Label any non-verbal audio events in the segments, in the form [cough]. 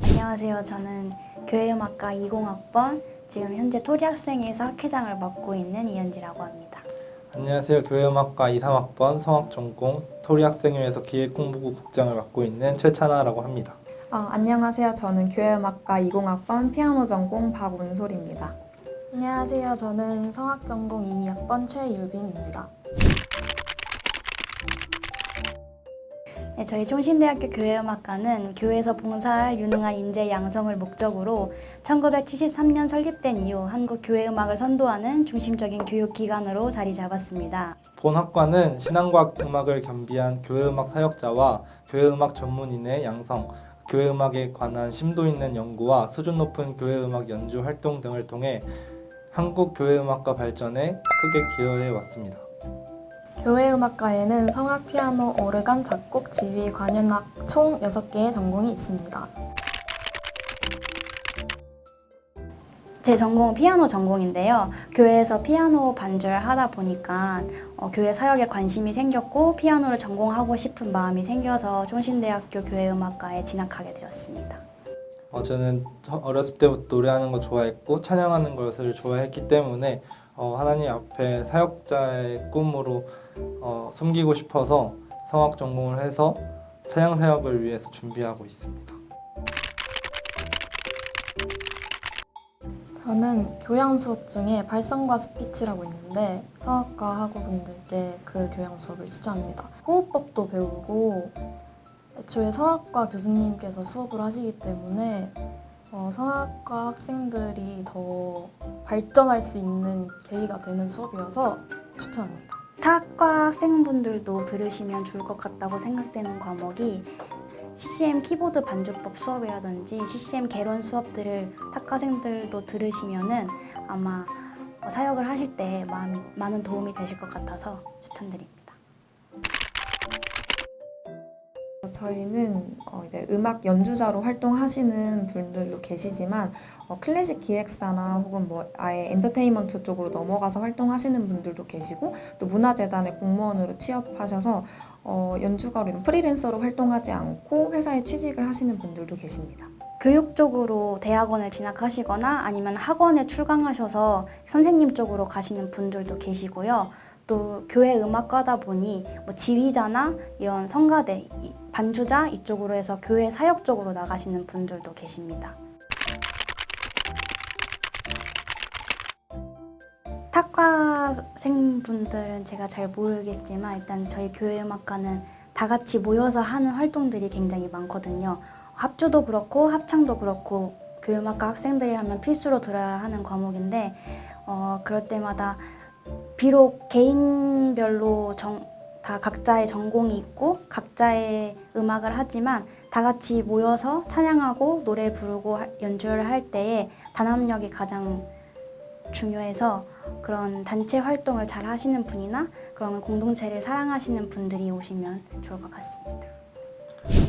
안녕하세요. 저는 교회음악과 20학번 지금 현재 토리 학생회에서 학회장을 맡고 있는 이현지라고 합니다. 안녕하세요. 교회음악과 2, 3학번 성악전공 토리 학생회에서 기획홍보부 국장을 맡고 있는 최찬아라고 합니다. 아, 안녕하세요. 저는 교회음악과 20학번 피아노 전공 박운솔입니다. 안녕하세요. 저는 성악 전공 2학번 최유빈입니다. 네, 저희 총신대학교 교회음악과는 교회에서 봉사할 유능한 인재 양성을 목적으로 1973년 설립된 이후 한국 교회음악을 선도하는 중심적인 교육기관으로 자리 잡았습니다. 본 학과는 신앙과학 음악을 겸비한 교회음악 사역자와 교회음악 전문인의 양성, 교회음악에 관한 심도 있는 연구와 수준 높은 교회음악 연주 활동 등을 통해 한국 교회음악과 발전에 크게 기여해 왔습니다. 교회음악과에는 성악, 피아노, 오르간, 작곡, 지휘, 관현악 총 6개의 전공이 있습니다. 제 전공은 피아노 전공인데요. 교회에서 피아노 반주를 하다 보니까 어, 교회 사역에 관심이 생겼고 피아노를 전공하고 싶은 마음이 생겨서 총신대학교 교회음악과에 진학하게 되었습니다. 어, 저는 저- 어렸을 때부터 노래하는 거 좋아했고 찬양하는 것을 좋아했기 때문에 어, 하나님 앞에 사역자의 꿈으로 어, 섬기고 싶어서 성악 전공을 해서 찬양 사역을 위해서 준비하고 있습니다. 저는 교양 수업 중에 발성과 스피치라고 있는데 성악과 학우분들께 그 교양 수업을 추천합니다. 호흡법도 배우고 애초에 성악과 교수님께서 수업을 하시기 때문에 어, 성악과 학생들이 더 발전할 수 있는 계기가 되는 수업이어서 추천합니다. 타학과 학생분들도 들으시면 좋을 것 같다고 생각되는 과목이 CCM 키보드 반주법 수업이라든지 CCM 개론 수업들을 학과생들도 들으시면은 아마 어, 사역을 하실 때 많은 도움이 되실 것 같아서 추천드립니다. 저희는 어, 이제 음악 연주자로 활동하시는 분들도 계시지만 어, 클래식 기획사나 혹은 뭐 아예 엔터테인먼트 쪽으로 넘어가서 활동하시는 분들도 계시고 또 문화재단의 공무원으로 취업하셔서 어, 연주가로 이런 프리랜서로 활동하지 않고 회사에 취직을 하시는 분들도 계십니다. 교육 쪽으로 대학원을 진학하시거나 아니면 학원에 출강하셔서 선생님 쪽으로 가시는 분들도 계시고요. 또 교회 음악과다 보니 뭐 지휘자나 이런 성가대, 이- 반주자 이쪽으로 해서 교회 사역 쪽으로 나가시는 분들도 계십니다. 탁과생분들은 제가 잘 모르겠지만 일단 저희 교회 음악과는 다 같이 모여서 하는 활동들이 굉장히 많거든요. 합주도 그렇고 합창도 그렇고 교육학과 학생들이 하면 필수로 들어야 하는 과목인데 어, 그럴 때마다 비록 개인별로 정, 다 각자의 전공이 있고 각자의 음악을 하지만 다 같이 모여서 찬양하고 노래 부르고 하- 연주를 할 때에 단합력이 가장 중요해서 그런 단체 활동을 잘 하시는 분이나 그런 공동체를 사랑하시는 분들이 오시면 좋을 것 같습니다.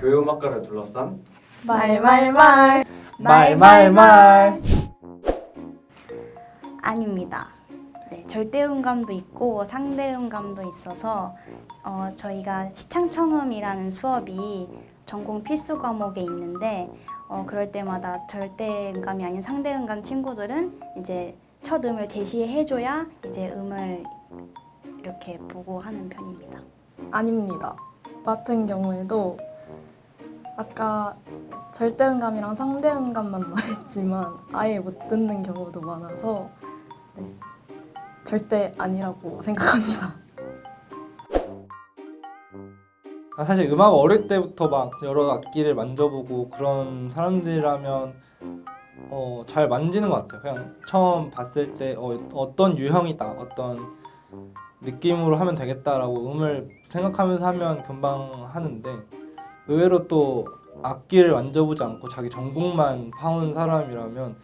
교회 음악과를 둘러싼 말말말 말말말 아닙니다. 네, 절대음감도 있고 상대음감도 있어서 어, 저희가 시창청음이라는 수업이 전공 필수 과목에 있는데 어, 그럴 때마다 절대음감이 아닌 상대음감 친구들은 이제 첫 음을 제시해줘야 이제 음을 이렇게 보고 하는 편입니다. 아닙니다. 같은 경우에도 아까 절대음감이랑 상대음감만 [laughs] 말했지만 아예 못 듣는 경우도 많아서 네, 절대 아니라고 생각합니다. 아, 사실 음악 어릴 때부터 막 여러 악기를 만져보고 그런 사람들이라면 어, 잘 만지는 것 같아요. 그냥 처음 봤을 때 어, 어떤 유형이다, 어떤 느낌으로 하면 되겠다라고 음을 생각하면서 하면 금방 하는데 의외로 또 악기를 만져보지 않고 자기 전공만 파온 사람이라면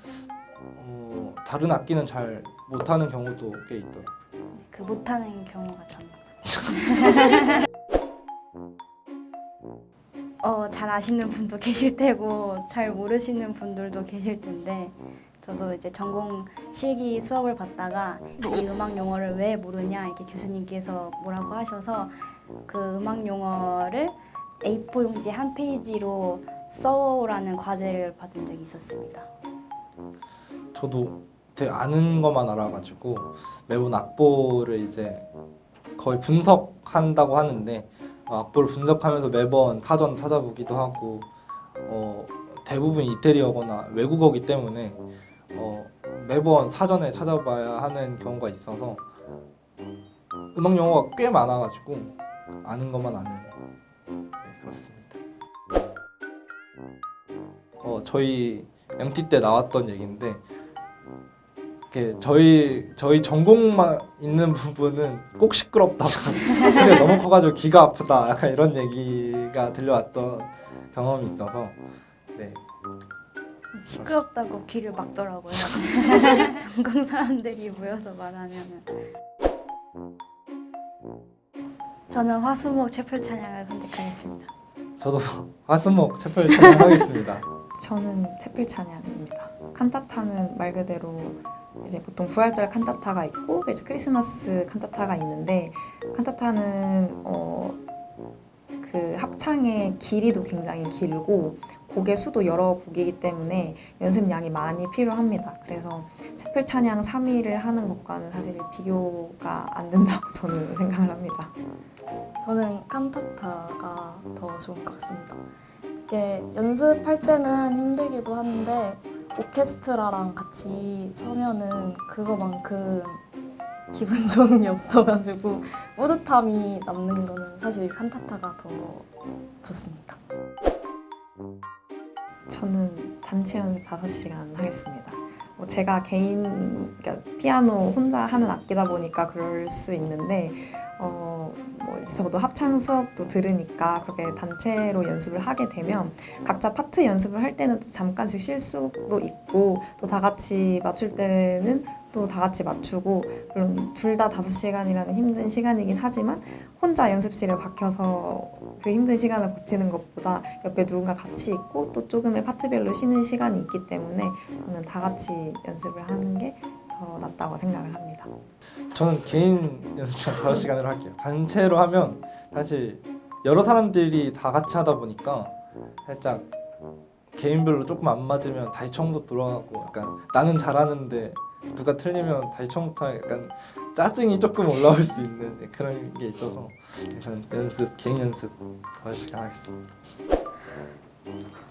어, 다른 악기는 잘 못하는 경우도 꽤 있더라고요. 그 못하는 경우가 전. [laughs] 어, 잘 아시는 분도 계실 테고 잘 모르시는 분들도 계실 텐데 저도 이제 전공 실기 수업을 받다가 이 음악 용어를 왜 모르냐 이렇게 교수님께서 뭐라고 하셔서 그 음악 용어를 A4 용지 한 페이지로 써오라는 과제를 받은 적이 있었습니다. 저도 되게 아는 것만 알아가지고 매번 악보를 이제 거의 분석한다고 하는데 어, 악보를 분석하면서 매번 사전 찾아보기도 하고 어, 대부분 이태리어거나 외국어기 때문에 어, 매번 사전에 찾아봐야 하는 경우가 있어서 음악 용어가 꽤 많아가지고 아는 것만 아는 네, 그렇습니다. 어, 저희 MT 때 나왔던 얘기인데 이렇게 저희 저희 전공만 있는 부분은 꼭 시끄럽다고 [laughs] 소리가 너무 커가지고 귀가 아프다 약간 이런 얘기가 들려왔던 경험이 있어서 네 시끄럽다고 귀를 막더라고요. [laughs] 전공 사람들이 모여서 말하면은. 저는 화수목 채플 찬양을 선택하겠습니다. 저도 [laughs] 화수목 채플 찬양하겠습니다. 저는 채플 찬양입니다. 칸타타는 말 그대로 이제 보통 부활절 칸타타가 있고 이제 크리스마스 칸타타가 있는데 칸타타는 어, 그 합창의 길이도 굉장히 길고 곡의 수도 여러 곡이기 때문에 연습량이 많이 필요합니다. 그래서 채플 찬양 3위를 하는 것과는 사실 비교가 안 된다고 [laughs] 저는 생각을 합니다. 저는 칸타타가 더 좋은 것 같습니다. 이게 연습할 때는 힘들기도 한데 오케스트라랑 같이 서면은 그거만큼 기분 [laughs] 좋음이 없어가지고 뿌듯함이 남는 거는 사실 칸타타가 더 좋습니다. 저는 단체 연습 5시간 하겠습니다. 뭐 제가 개인 그러니까 피아노 혼자 하는 악기다 보니까 그럴 수 있는데 어, 뭐 저도 합창 수업도 들으니까 그렇게 단체로 연습을 하게 되면 각자 파트 연습을 할 때는 또 잠깐씩 쉴 수도 있고 또 다 같이 맞출 때는 또 다 같이 맞추고 물론 둘다 5시간이라는 힘든 시간이긴 하지만 혼자 연습실에 박혀서 그 힘든 시간을 버티는 것보다 옆에 누군가 같이 있고 또 조금의 파트별로 쉬는 시간이 있기 때문에 저는 다 같이 연습을 하는 게 더 낫다고 생각을 합니다. 저는 개인 연습 5시간으로 할게요. 단체로 하면 사실 여러 사람들이 다 같이 하다 보니까 살짝 개인별로 조금 안 맞으면 다시 처음부터 돌아가고 약간 나는 잘하는데 누가 틀리면 다시 처음부터 약간 짜증이 조금 올라올 수 있는 그런 게 있어서 저는 연습 개인 연습 5시간 하겠습니다.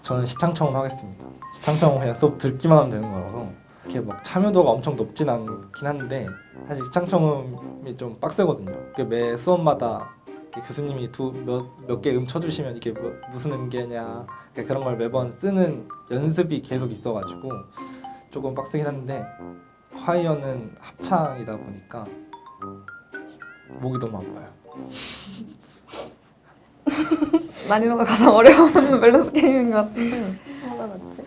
저는 시창청음 하겠습니다. 시창청음 그냥 수업 듣기만 하면 되는 거라서 이렇게 막 참여도가 엄청 높진 않긴 한데 사실 시창청음이 좀 빡세거든요. 그매 수업마다 이렇게 교수님이 두몇몇 개 음 쳐주시면 이게 뭐, 무슨 음계냐 그러니까 그런 걸 매번 쓰는 연습이 계속 있어가지고 조금 빡세긴 한데 콰이어는 합창이다 보니까 목이 너무 아파요. [laughs] 난이도가 가장 어려운 [laughs] 밸런스 게임인 것 같은데 뭐가 낫지?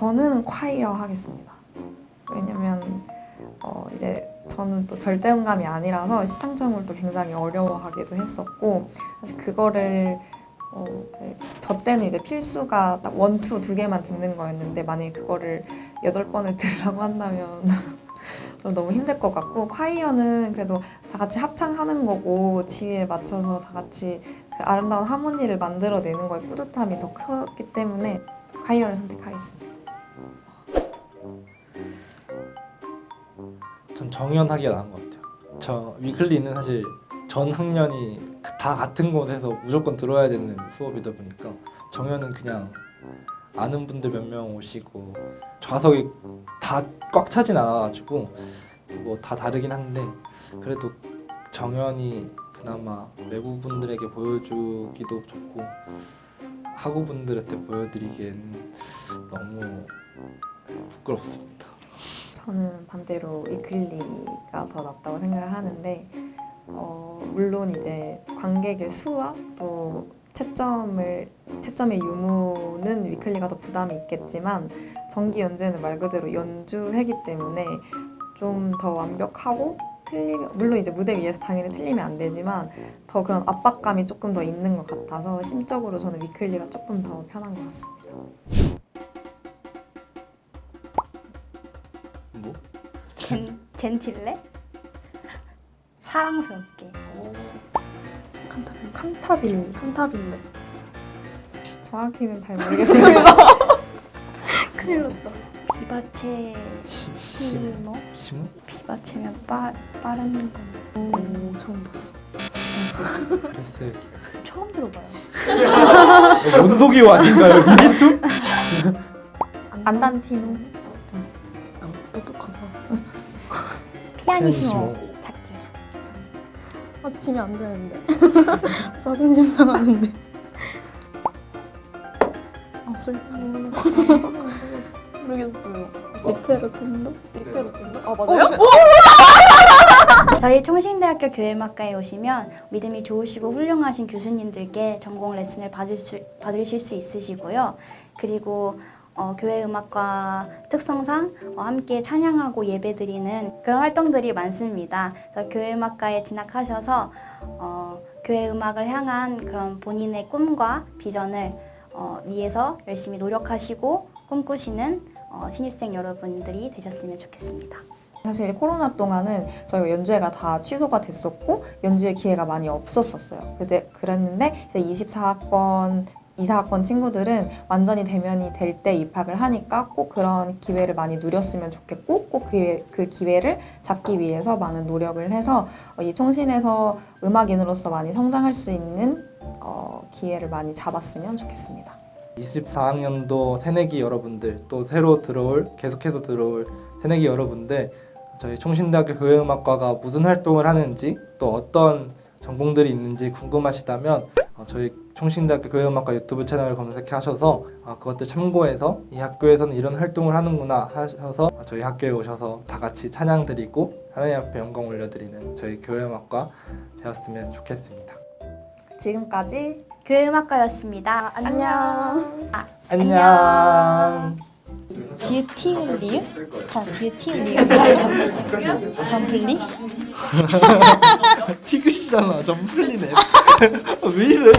저는 콰이어 하겠습니다. 왜냐면 어 이제 저는 또 절대음감이 아니라서 시창청을 또 굉장히 어려워하기도 했었고 사실 그거를 어, 저 때는 이제 필수가 딱 원투 두 개만 듣는 거였는데 만약에 그거를 여덟 번을 들으라고 한다면 [laughs] 좀 너무 힘들 것 같고 콰이어는 그래도 다 같이 합창하는 거고 지휘에 맞춰서 다 같이 그 아름다운 하모니를 만들어내는 거에 뿌듯함이 더 크기 때문에 콰이어를 선택하겠습니다. 정연하기가 나은 것 같아요. 저 위클리는 사실 전 학년이 다 같은 곳에서 무조건 들어야 되는 수업이다 보니까 정연은 그냥 아는 분들 몇 명 오시고 좌석이 다 꽉 차진 않아가지고 뭐 다 다르긴 한데 그래도 정연이 그나마 외부 분들에게 보여주기도 좋고 학우 분들한테 보여드리기엔 너무 부끄럽습니다. 저는 반대로 위클리가 더 낫다고 생각을 하는데 어, 물론 이제 관객의 수와 또 채점을 채점의 유무는 위클리가 더 부담이 있겠지만 정기 연주회는 말 그대로 연주회기 때문에 좀 더 완벽하고 틀리면 물론 이제 무대 위에서 당연히 틀리면 안 되지만 더 그런 압박감이 조금 더 있는 것 같아서 심적으로 저는 위클리가 조금 더 편한 것 같습니다. 젠, 젠틸레? 사랑스럽게 칸타빌레. 칸타빌 칸타빌레. 정확히는 잘 모르겠습니다. [laughs] 큰일 났다. 비바체 시, 시모 시무? 비바체면 빠 빠른 건 오, 처음 봤어. 글쎄 [laughs] 처음 들어봐요. 어, 원소기호 아닌가요? 미비투? 안단티노 아, 똑똑하다. 피아니시모 찾기. 아, 치면 안 되는데. [laughs] 자존심 상하는데. 아, 슬퍼. 모르겠어요. 리페로 챈다? 리페로 챈다? 아, 맞아요? [laughs] 저희 총신대학교 교회음악과에 오시면 믿음이 좋으시고 훌륭하신 교수님들께 전공 레슨을 받을 수, 받으실 수 있으시고요. 그리고 어, 교회 음악과 특성상 어, 함께 찬양하고 예배드리는 그런 활동들이 많습니다. 그래서 교회 음악과에 진학하셔서 어, 교회 음악을 향한 그런 본인의 꿈과 비전을 어, 위해서 열심히 노력하시고 꿈꾸시는 어, 신입생 여러분들이 되셨으면 좋겠습니다. 사실 코로나 동안은 저희가 연주회가 다 취소가 됐었고 연주회 기회가 많이 없었었어요. 그때 그랬는데 이제 24학번 24학번 친구들은 완전히 대면이 될 때 입학을 하니까 꼭 그런 기회를 많이 누렸으면 좋겠고 꼭그 기회, 그 기회를 잡기 위해서 많은 노력을 해서 어, 이 총신에서 음악인으로서 많이 성장할 수 있는 어, 기회를 많이 잡았으면 좋겠습니다. 24학년도 새내기 여러분들 또 새로 들어올 계속해서 들어올 새내기 여러분들 저희 총신대학교 교회음악과가 무슨 활동을 하는지 또 어떤 전공들이 있는지 궁금하시다면 어, 저희 총신대학교 교회음악과 유튜브 채널을 검색해 하셔서 어, 그것들 참고해서 이 학교에서는 이런 활동을 하는구나 하셔서 저희 학교에 오셔서 다 같이 찬양 드리고 하나님 앞에 영광 올려드리는 저희 교회음악과 되었으면 좋겠습니다. 지금까지 교회음악과였습니다. 안녕. 안녕. 듀티 리우? 자, 듀티 리우. 점플리? 티그시잖아. 점 풀리네. [laughs] 왜 이래?